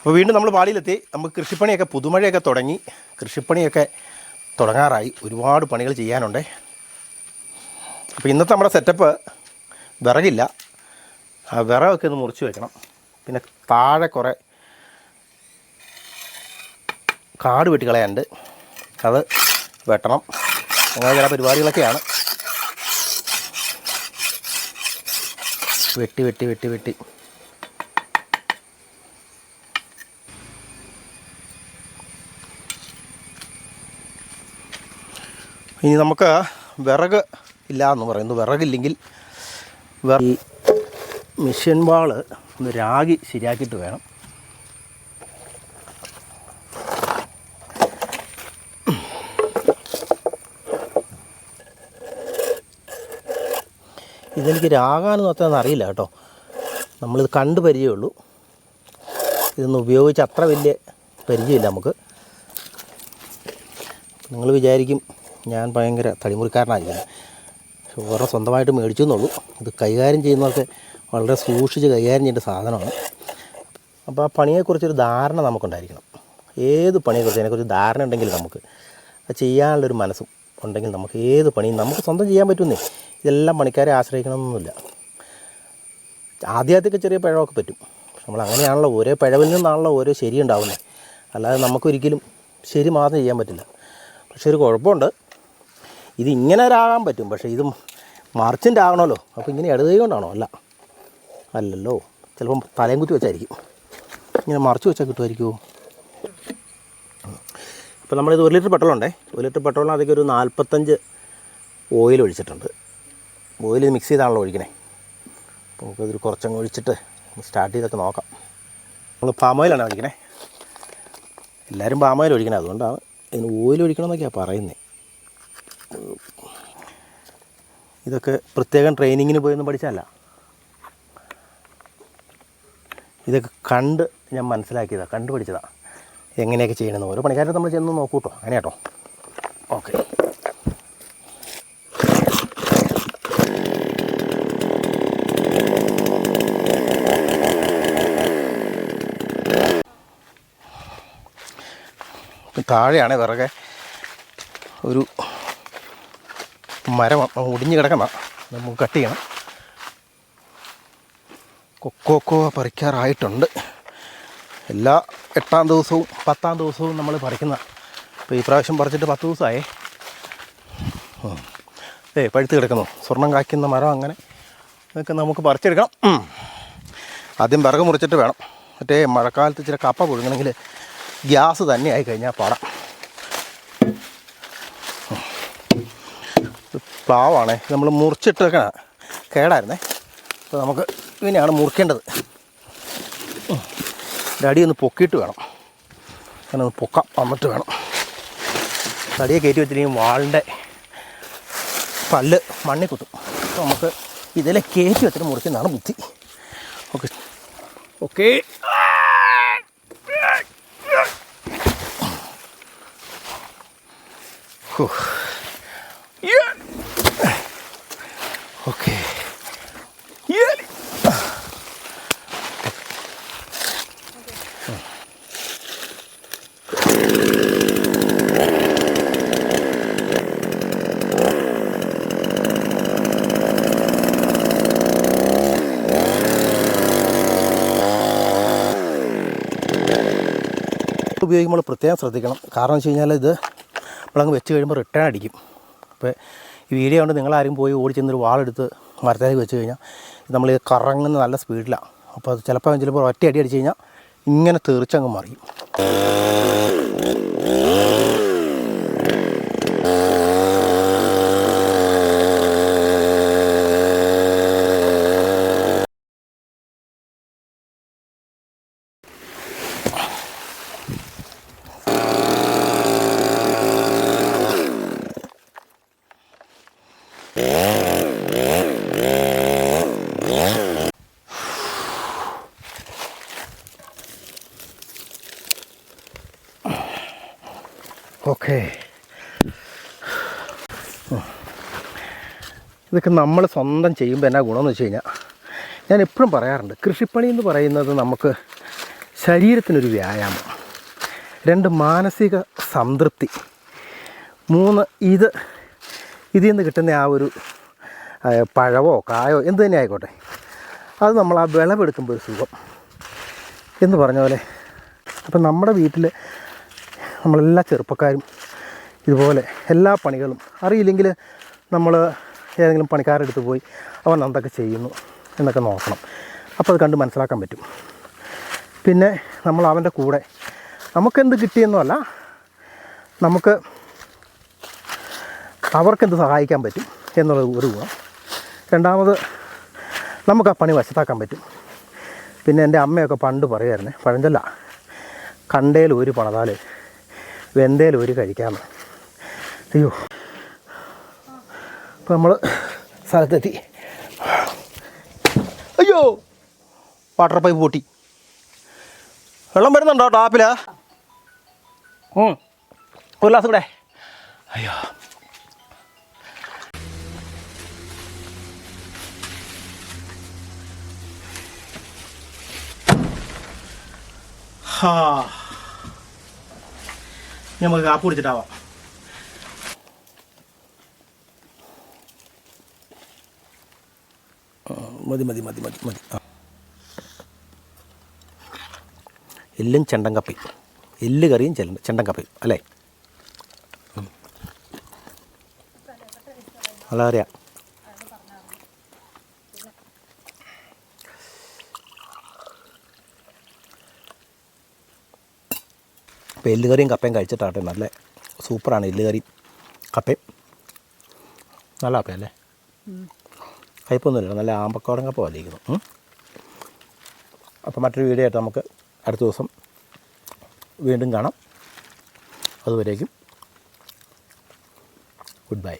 അപ്പോൾ വീണ്ടും നമ്മൾ പാളിയിലെത്തി. നമുക്ക് കൃഷിപ്പണിയൊക്കെ പുതുമഴയൊക്കെ തുടങ്ങി. കൃഷിപ്പണിയൊക്കെ തുടങ്ങാറായി. ഒരുപാട് പണികൾ ചെയ്യാനുണ്ട്. അപ്പോൾ ഇന്നത്തെ നമ്മുടെ സെറ്റപ്പ് വിറകില്ല. ആ വിറകൊക്കെ ഒന്ന് മുറിച്ച് വെക്കണം. പിന്നെ താഴെ കുറേ കാട് വെട്ടി കളയാനുണ്ട് അത് വെട്ടണം. അങ്ങനെ ചില പരിപാടികളൊക്കെയാണ്. വെട്ടി വെട്ടി വെട്ടി വെട്ടി. ഇനി നമുക്ക് വിറക് ഇല്ല എന്ന് പറയുന്നു. വിറകില്ലെങ്കിൽ വിറ ഈ മിഷ്യൻ വാൾ ഒന്ന് രാഗി ശരിയാക്കിയിട്ട് വേണം. ഇതെനിക്ക് രാഗാനൊന്നും അത്ര അറിയില്ല കേട്ടോ. നമ്മളിത് കണ്ട് പരിചയമുള്ളൂ. ഇതൊന്നും ഉപയോഗിച്ച് അത്ര വലിയ പരിചയമില്ല നമുക്ക്. നിങ്ങൾ വിചാരിക്കും ഞാൻ ഭയങ്കര തടിമുറിക്കാരനായിരുന്നു വേറെ സ്വന്തമായിട്ട് മേടിച്ചു എന്നുള്ളൂ. ഇത് കൈകാര്യം ചെയ്യുന്നതൊക്കെ വളരെ സൂക്ഷിച്ച് കൈകാര്യം ചെയ്യേണ്ട സാധനമാണ്. അപ്പോൾ ആ പണിയെക്കുറിച്ചൊരു ധാരണ നമുക്കുണ്ടായിരിക്കണം. ഏത് പണിയെക്കുറിച്ച്? അതിനെക്കുറിച്ച് ധാരണ ഉണ്ടെങ്കിൽ നമുക്ക് അത് ചെയ്യാനുള്ളൊരു മനസ്സും ഉണ്ടെങ്കിൽ നമുക്ക് ഏത് പണിയും നമുക്ക് സ്വന്തം ചെയ്യാൻ പറ്റുന്നേ. ഇതെല്ലാം പണിക്കാരെ ആശ്രയിക്കണമെന്നൊന്നുമില്ല. ആദ്യമാദ്യമൊക്കെ ചെറിയ പിഴവൊക്കെ പറ്റും. നമ്മൾ അങ്ങനെയാണല്ലോ ഓരോ പിഴവിൽ നിന്നാണല്ലോ ഓരോ ശരി ഉണ്ടാവുന്നത് അല്ലാതെ നമുക്കൊരിക്കലും ശരി മാത്രം ചെയ്യാൻ പറ്റില്ല. പക്ഷേ ഒരു കുഴപ്പമുണ്ട്. ഇത് ഇങ്ങനെ ഒരാകാൻ പറ്റും. പക്ഷേ ഇത് മറിച്ചിന്റെ ആകണമല്ലോ അപ്പോൾ ഇങ്ങനെ ഇടത് കൊണ്ടാണോ? അല്ല. അല്ലല്ലോ. ചിലപ്പം തലയും കുത്തി വെച്ചായിരിക്കും. ഇങ്ങനെ മറിച്ച് വെച്ചാൽ കിട്ടുമായിരിക്കുമോ? അപ്പോൾ നമ്മളിത് ഒരു ലിറ്റർ പെട്രോളുണ്ടേ. ഒരു ലിറ്റർ പെട്രോളിനകത്തേക്ക് ഒരു നാൽപ്പത്തഞ്ച് ഓയിൽ ഒഴിച്ചിട്ടുണ്ട്. ഓയിൽ മിക്സ് ചെയ്താണല്ലോ ഒഴിക്കണേ. അപ്പോൾ നമുക്കതിൽ കുറച്ചങ്ങ് ഒഴിച്ചിട്ട് സ്റ്റാർട്ട് ചെയ്തൊക്കെ നോക്കാം. നമ്മൾ പാം ഓയിലാണ് ഒഴിക്കണേ. എല്ലാവരും പാം ഓയിൽ ഒഴിക്കണേ. അതുകൊണ്ടാണ് ഇതിന് ഓയിൽ ഒഴിക്കണമെന്നൊക്കെയാണ് പറയുന്നത് ഇതൊക്കെ പ്രത്യേകം ട്രെയിനിങ്ങിന് പോയൊന്നും പഠിച്ചല്ല ഇതൊക്കെ കണ്ട് ഞാൻ മനസ്സിലാക്കിയതാണ് കണ്ട് പഠിച്ചതാണ് എങ്ങനെയൊക്കെ ചെയ്യണമെന്ന് ഓരോ പണിക്കാരെ നമ്മൾ ചെന്ന് നോക്കൂ കേട്ടോ അങ്ങനെ കേട്ടോ ഓക്കെ താഴെയാണ് വിറകെ ഒരു മരം ഒടിഞ്ഞ് കിടക്കുന്ന നമുക്ക് കട്ട് ചെയ്യണം. കൊക്കോക്കോ പറിക്കാറായിട്ടുണ്ട്. എല്ലാ എട്ടാം ദിവസവും പത്താം ദിവസവും നമ്മൾ പറിക്കുന്ന അപ്പോൾ ഈ പ്രാവശ്യം പറിച്ചിട്ട് പത്ത് ദിവസമായേ. ഏ പഴുത്ത് കിടക്കുന്നു. സ്വർണം കായ്ക്കുന്ന മരം അങ്ങനെ ഇതൊക്കെ നമുക്ക് പറിച്ചെടുക്കണം. ആദ്യം വിറക് മുറിച്ചിട്ട് വേണം. മറ്റേ മഴക്കാലത്ത് ഇച്ചിരി കപ്പ പുഴുങ്ങണമെങ്കിൽ ഗ്യാസ് തന്നെ ആയി കഴിഞ്ഞാൽ പാടാം. പ്ലാവാണേ നമ്മൾ മുറിച്ചിട്ട് വെക്കണ കേടായിരുന്നേ. അപ്പോൾ നമുക്ക് ഇതിനെയാണ് മുറിക്കേണ്ടത്. ഒന്ന് പൊക്കിയിട്ട് വേണം. അങ്ങനെ ഒന്ന് പൊക്കാം വന്നിട്ട് വേണം. തടിയെ കയറ്റി വെച്ചിട്ടുണ്ടെങ്കിൽ വാളിന്റെ പല്ല് മണ്ണിൽ കുത്തും. നമുക്ക് ഇതിലെ കയറ്റി വെച്ചിട്ട് മുറിക്കുന്നതാണ് ബുദ്ധി. ഓക്കെ. ഓക്കെ. ഓക്കെ ഉപയോഗിക്കുമ്പോൾ പ്രത്യേകം ശ്രദ്ധിക്കണം. കാരണം വെച്ച് കഴിഞ്ഞാൽ ഇത് നമ്മളങ്ങ് വെച്ച് കഴിയുമ്പോൾ റിട്ടേൺ അടിക്കും. അപ്പോൾ ഈ വീഡിയോ കൊണ്ട് നിങ്ങളാരും പോയി ഓടി ചെന്നൊരു വാളെടുത്ത് മരത്തേക്ക് വെച്ച് കഴിഞ്ഞാൽ നമ്മൾ കറങ്ങുന്ന നല്ല സ്പീഡിലാണ്. അപ്പോൾ അത് ചിലപ്പോൾ ചിലപ്പോൾ ഒറ്റ അടി അടിച്ച് കഴിഞ്ഞാൽ ഇങ്ങനെ തെറിച്ചങ്ങ് മറിയും. ഓക്കെ. ഇതൊക്കെ നമ്മൾ സ്വന്തം ചെയ്യുമ്പോൾ എന്നാ ഗുണമെന്ന് വെച്ച് കഴിഞ്ഞാൽ ഞാൻ എപ്പോഴും പറയാറുണ്ട് കൃഷിപ്പണി എന്ന് പറയുന്നത് നമുക്ക് ശരീരത്തിനൊരു വ്യായാമം രണ്ട് മാനസിക സംതൃപ്തി മൂന്ന് ഇത് ഇതിൽ നിന്ന് കിട്ടുന്ന ആ ഒരു പഴവോ കായോ എന്ത് തന്നെ ആയിക്കോട്ടെ അത് നമ്മൾ ആ വിളവെടുക്കുമ്പോൾ ഒരു സുഖം. എന്ന് പറഞ്ഞ പോലെ അപ്പം നമ്മുടെ വീട്ടിൽ നമ്മളെല്ലാ ചെറുപ്പക്കാരും ഇതുപോലെ എല്ലാ പണികളും അറിയില്ലെങ്കിൽ നമ്മൾ ഏതെങ്കിലും പണിക്കാരെടുത്ത് പോയി അവൻ എന്തൊക്കെ ചെയ്യുന്നു എന്നൊക്കെ നോക്കണം. അപ്പോൾ അത് കണ്ട് മനസ്സിലാക്കാൻ പറ്റും. പിന്നെ നമ്മൾ അവന്റെ കൂടെ നമുക്കെന്ത് കിട്ടിയെന്നല്ല നമുക്ക് അവർക്കെന്ത് സഹായിക്കാൻ പറ്റും എന്നുള്ളത് ഒരു ഗുണം. രണ്ടാമത് നമുക്ക് ആ പണി വശത്താക്കാൻ പറ്റും. പിന്നെ എന്റെ അമ്മയൊക്കെ പണ്ട് പറയുമായിരുന്നേ പഴഞ്ചല്ല കണ്ടേൽ ഒരു പണതാൽ വെന്തേൽ ഒരു കഴിക്കാൻ അയ്യോ. അപ്പോൾ നമ്മൾ സ്ഥലത്തെത്തി. അയ്യോ. വാട്ടർ പൈപ്പ് പൊട്ടി. വെള്ളം വരുന്നുണ്ടോ ടാപ്പിലാ. ഒരു ഗ്ലാസ് കൂടെ. അയ്യോ. ഹാ. നമുക്ക് കാപ്പ് കുടിച്ചിട്ടാവാം. മതി മതി മതി മതി മതി. എല്ലും ചെണ്ടൻ കപ്പി. എല്ല് കറിയും ചെണ്ട ചെണ്ടൻ കപ്പി അല്ലേ? ഉം. നല്ല അപ്പോൾ എല്ല് കറിയും കപ്പയും കഴിച്ചിട്ടാട്ടെ. നല്ല സൂപ്പറാണ് എല്ല് കറിയും കപ്പയും. നല്ല കപ്പയല്ലേ? കയ്പൊന്നുമില്ല നല്ല ആമ്പക്കോടൻ കപ്പ വലിക്കുന്നു അപ്പോൾ മറ്റൊരു വീഡിയോ ആയിട്ട് നമുക്ക് അടുത്ത ദിവസം വീണ്ടും കാണാം. അതുവരേക്കും ഗുഡ് ബൈ.